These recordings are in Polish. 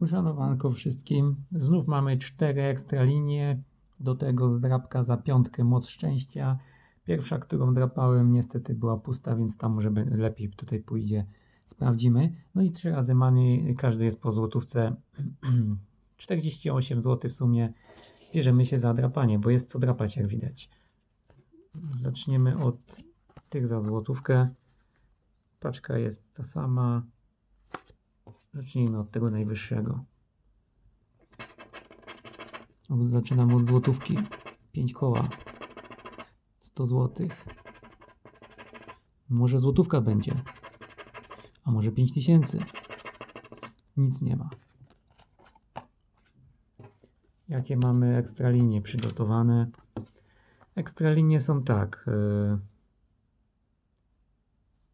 Uszanowanko wszystkim. Znów mamy cztery ekstra linie. Do tego zdrabka za piątkę moc szczęścia. Pierwsza, którą drapałem, niestety była pusta, więc tam może lepiej tutaj pójdzie. Sprawdzimy. No i trzy razy money, każdy jest po złotówce. 48 zł w sumie. Bierzemy się za drapanie, bo jest co drapać, jak widać. Zaczniemy od tych za złotówkę. Paczka jest ta sama. Zacznijmy od tego najwyższego. Zaczynamy od złotówki. 5 koła. 100 złotych. Może złotówka będzie. A może 5000. Nic nie ma. Jakie mamy ekstralinie przygotowane? Ekstralinie są tak. Yy,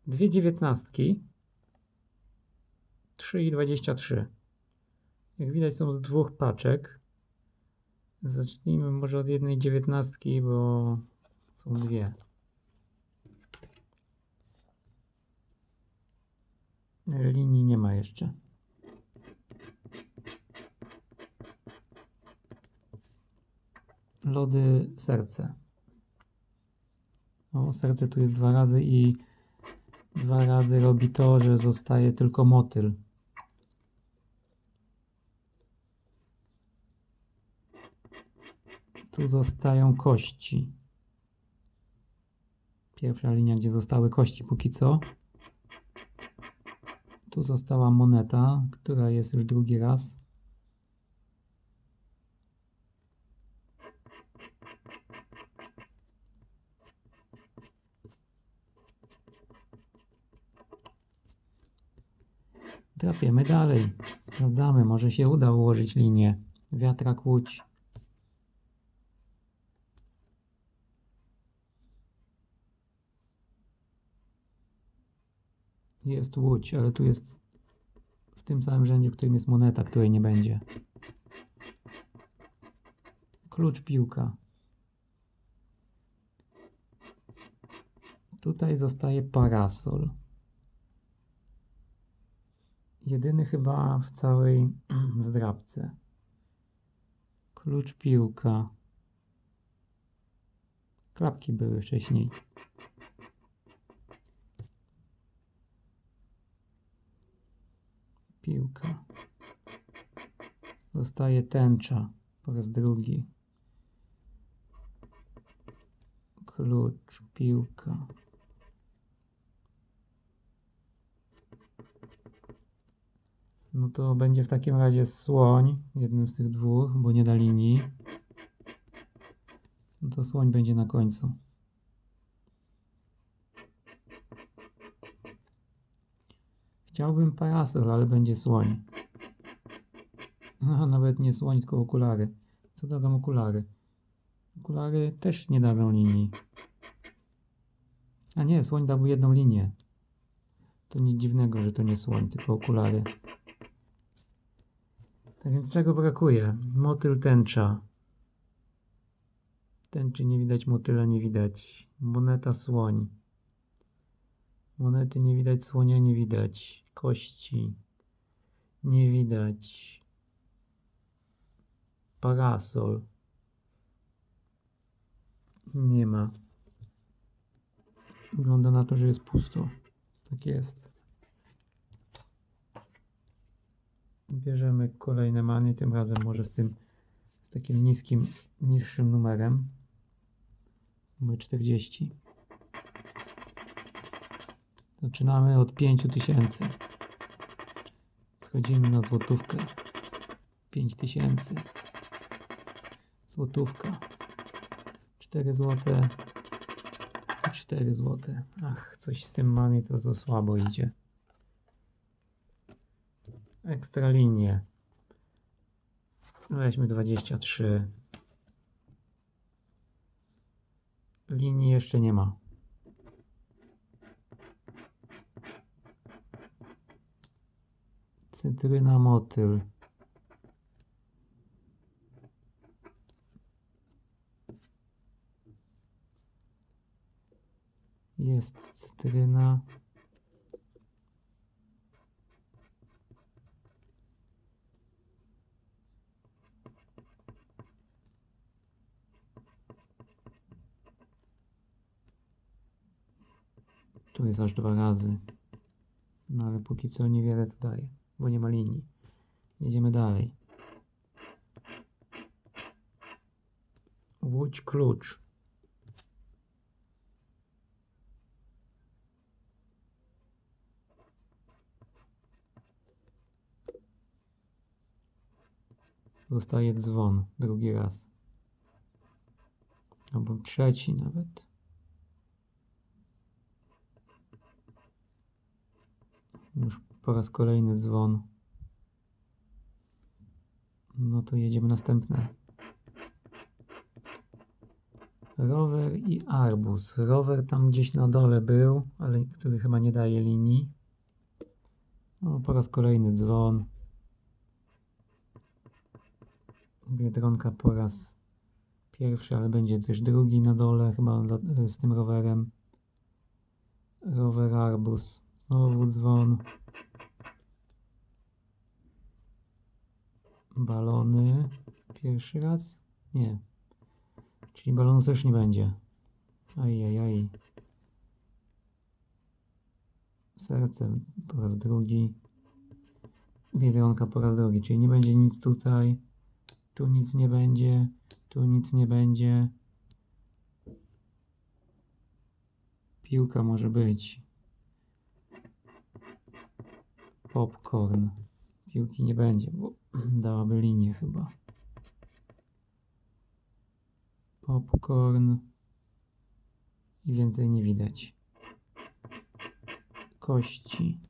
dwie dziewiętnastki. 3,23. Jak widać są z dwóch paczek. Zacznijmy może od jednej dziewiętnastki, bo są dwie. Linii nie ma jeszcze. Lody serce. O, serce tu jest dwa razy i dwa razy robi to, że zostaje tylko motyl. Tu zostają kości. Pierwsza linia, gdzie zostały kości póki co. Tu została moneta, która jest już drugi raz. Drapiemy dalej. Sprawdzamy, może się uda ułożyć linię. Wiatrak łódź. Jest łódź, ale tu jest w tym samym rzędzie, w którym jest moneta, której nie będzie. Klucz piłka. Tutaj zostaje parasol. Jedyny chyba w całej zdrabce. Klucz piłka. Klapki były wcześniej. Piłka. Zostaje tęcza po raz drugi. Klucz, piłka. No to będzie w takim razie słoń, jednym z tych dwóch, bo nie da linii. No to słoń będzie na końcu. Chciałbym parasol, ale będzie słoń. A nawet nie słoń, tylko okulary. Co dadzą okulary? Okulary też nie dadzą linii. A nie, słoń dałby jedną linię. To nic dziwnego, że to nie słoń, tylko okulary. Tak więc czego brakuje? Motyl tęcza. Tęczy nie widać, motyla nie widać. Moneta słoń. Monety nie widać, słonia nie widać. Kości nie widać. Parasol nie ma. Wygląda na to, że jest pusto. Tak jest. Bierzemy kolejne many, tym razem może z tym, z takim niskim, niższym numerem. Numer 40. Zaczynamy od 5000. Schodzimy na złotówkę. 5000. Złotówka. 4 złote. 4 złote. Ach, coś z tym money to, to słabo idzie. Ekstra linie. Weźmy 23. Linii jeszcze nie ma. Cytryna motyl. Jest cytryna. Tu jest aż dwa razy. No ale póki co niewiele to daje bo nie ma linii. Jedziemy dalej. Łódź klucz. Zostaje dzwon drugi raz. Albo trzeci nawet. Już po raz kolejny dzwon. No to jedziemy następne. Rower i arbuz. Rower tam gdzieś na dole był, ale który chyba nie daje linii. No, po raz kolejny dzwon. Biedronka po raz pierwszy, ale będzie też drugi na dole, chyba z tym rowerem. Rower arbuz. Znowu dzwon. Balony. Pierwszy raz? Nie. Czyli balonu też nie będzie. Ajajaj. Serce po raz drugi. Biedronka po raz drugi, czyli nie będzie nic tutaj. Tu nic nie będzie. Tu nic nie będzie. Piłka może być. Popcorn. Piłki nie będzie, bo dałaby linię chyba. Popcorn. I więcej nie widać. Kości.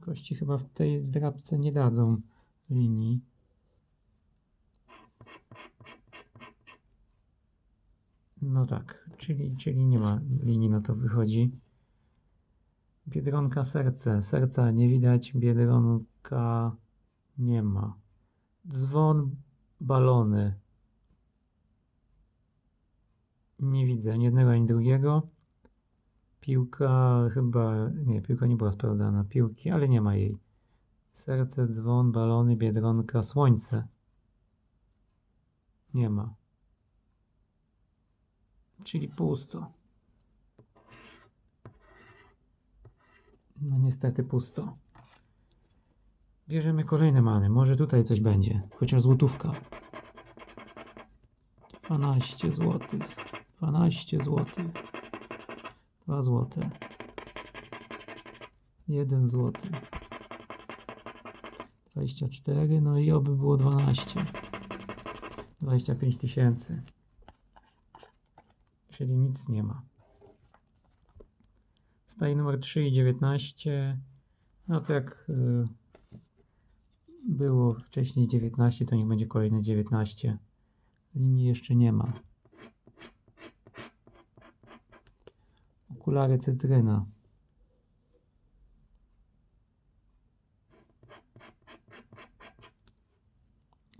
Kości chyba w tej zdrabce nie dadzą linii. No tak, czyli, czyli nie ma linii, no to wychodzi. Biedronka serce. Serca nie widać, biedronka nie ma. Dzwon, balony. Nie widzę ani jednego, ani drugiego. Piłka chyba, nie, piłka nie była sprawdzana. Piłki, ale nie ma jej. Serce, dzwon, balony, biedronka, słońce. Nie ma. Czyli pusto. No niestety pusto. Bierzemy kolejne many. Może tutaj coś będzie. Chociaż złotówka. 12 zł. 12 zł. 2 zł. 1 zł. 24. No i oby było 12. 25 tysięcy. Czyli nic nie ma. Staje numer 3 i 19. No to jak y, było wcześniej 19, to niech będzie kolejne 19. Linii jeszcze nie ma. Okulary cytryna.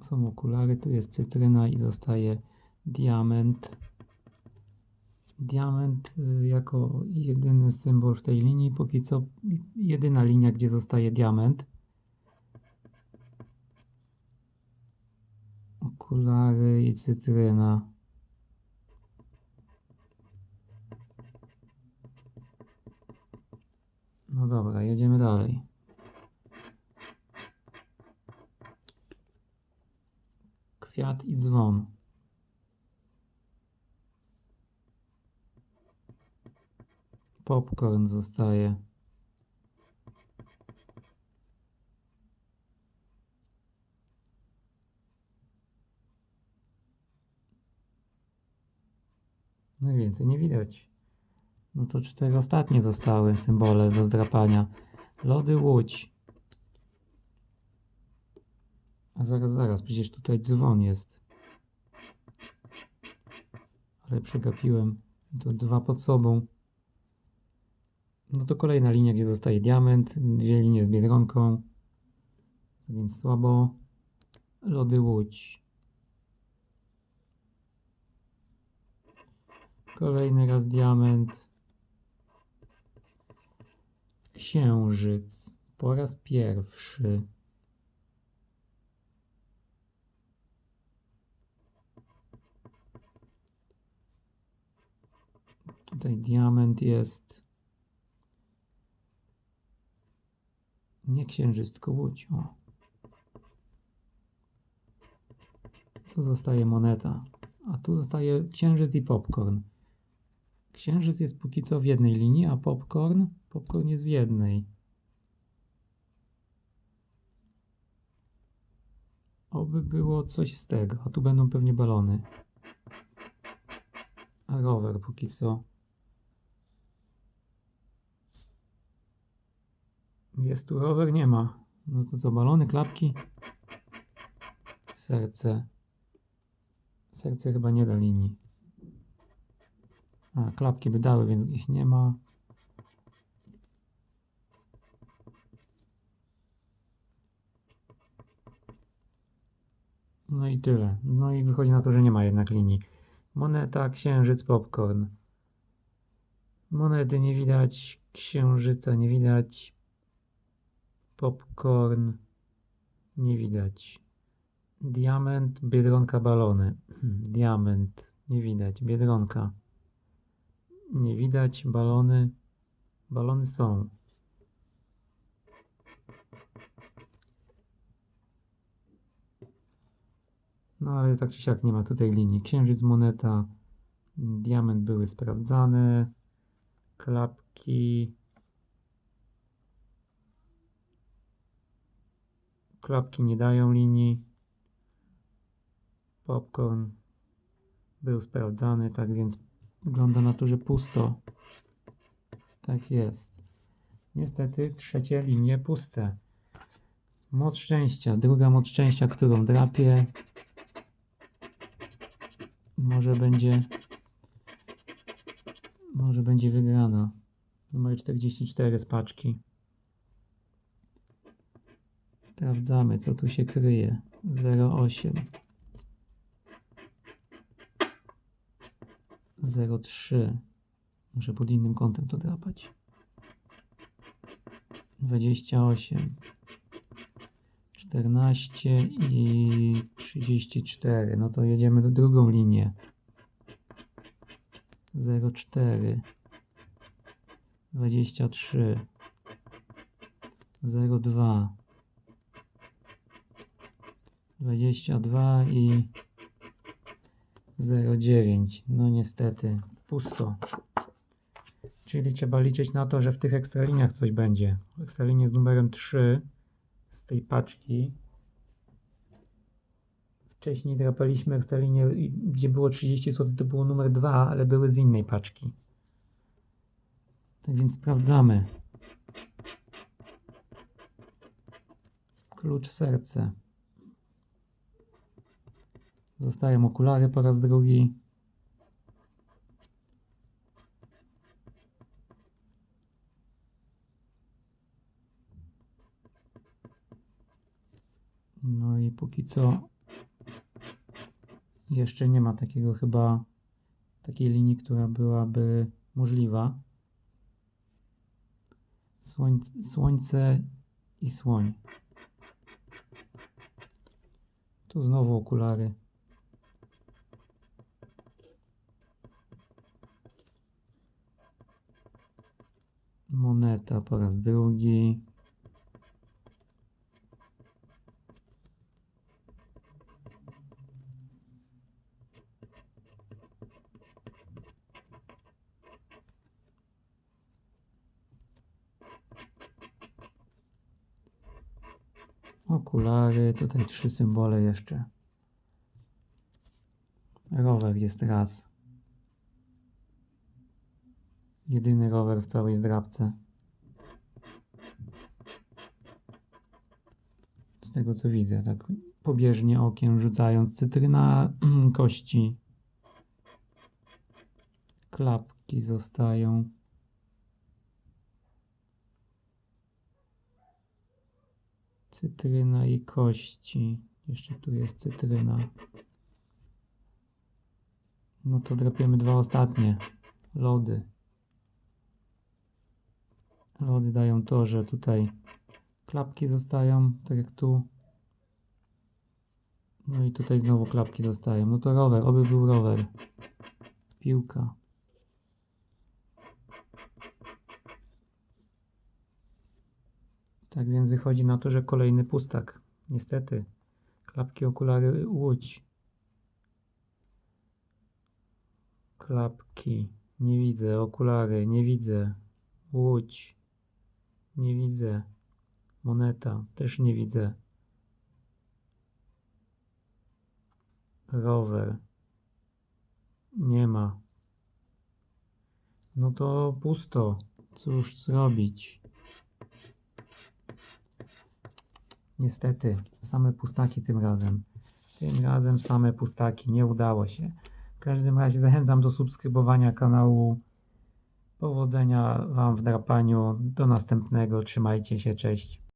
Są okulary, tu jest cytryna i zostaje diament. Diament y, jako jedyny symbol w tej linii, póki co jedyna linia, gdzie zostaje diament. Okulary i cytryna. No dobra, jedziemy dalej. Kwiat i dzwon. Popcorn zostaje. No i więcej nie widać. No to cztery ostatnie zostały symbole do zdrapania. Lody Łódź. A zaraz, zaraz, przecież tutaj dzwon jest. Ale przegapiłem. To dwa pod sobą. No to kolejna linia, gdzie zostaje diament. Dwie linie z biedronką. Więc słabo. Lody Łódź. Kolejny raz diament. Księżyc. Po raz pierwszy. Tutaj diament jest. Nie księżyc, tylko łódź. O. Tu zostaje moneta. A tu zostaje księżyc i popcorn. Księżyc jest póki co w jednej linii, a popcorn, popcorn jest w jednej. Oby było coś z tego. A tu będą pewnie balony. A rower póki co. Jest tu rower? Nie ma. No to co, balony, klapki? Serce. Serce chyba nie da linii. A, klapki by dały, więc ich nie ma. No i tyle. No i wychodzi na to, że nie ma jednak linii. Moneta, księżyc, popcorn. Monety nie widać, księżyca nie widać, popcorn nie widać. Diament, biedronka, balony. Diament nie widać, biedronka nie widać, balony. Balony są. No ale tak czy siak nie ma tutaj linii. Księżyc, moneta, diament były sprawdzane. Klapki. Klapki nie dają linii. Popcorn był sprawdzany, tak więc wygląda na to, że pusto. Tak jest. Niestety trzecie linie puste. Moc szczęścia, druga moc szczęścia, którą drapię. Może będzie. Może będzie wygrana. Numer 44 z paczki. Sprawdzamy, co tu się kryje. 08. 03. Muszę pod innym kątem to drapać. 28. 14 i 34. No to jedziemy do drugą linię. 04. 23. 02. 22 i 09. No niestety, pusto. Czyli trzeba liczyć na to, że w tych ekstraliniach coś będzie. W ekstralinie z numerem 3 z tej paczki. Wcześniej drapaliśmy ekstralinię, gdzie było 30 zł, to było numer 2, ale były z innej paczki. Tak więc sprawdzamy. Klucz serce. Zostają okulary po raz drugi. No i póki co jeszcze nie ma takiego chyba takiej linii, która byłaby możliwa. Słońce, słońce i słoń. Tu znowu okulary. Moneta po raz drugi. Okulary, tutaj trzy symbole jeszcze. Rower jest raz. Jedyny rower w całej zdrabce. Tego co widzę, tak pobieżnie okiem rzucając. Cytryna kości. Klapki zostają. Cytryna i kości. Jeszcze tu jest cytryna. No to drapiemy dwa ostatnie. Lody. Lody dają to, że tutaj klapki zostają, tak jak tu. No i tutaj znowu klapki zostają. No to rower, oby był rower. Piłka. Tak więc wychodzi na to, że kolejny pustak. Niestety. Klapki, okulary, łódź. Klapki. Nie widzę. Okulary. Nie widzę. Łódź. Nie widzę. Moneta. Też nie widzę. Rower. Nie ma. No to pusto. Cóż zrobić? Niestety, same pustaki tym razem. Tym razem same pustaki. Nie udało się. W każdym razie zachęcam do subskrybowania kanału. Powodzenia Wam w drapaniu. Do następnego. Trzymajcie się. Cześć.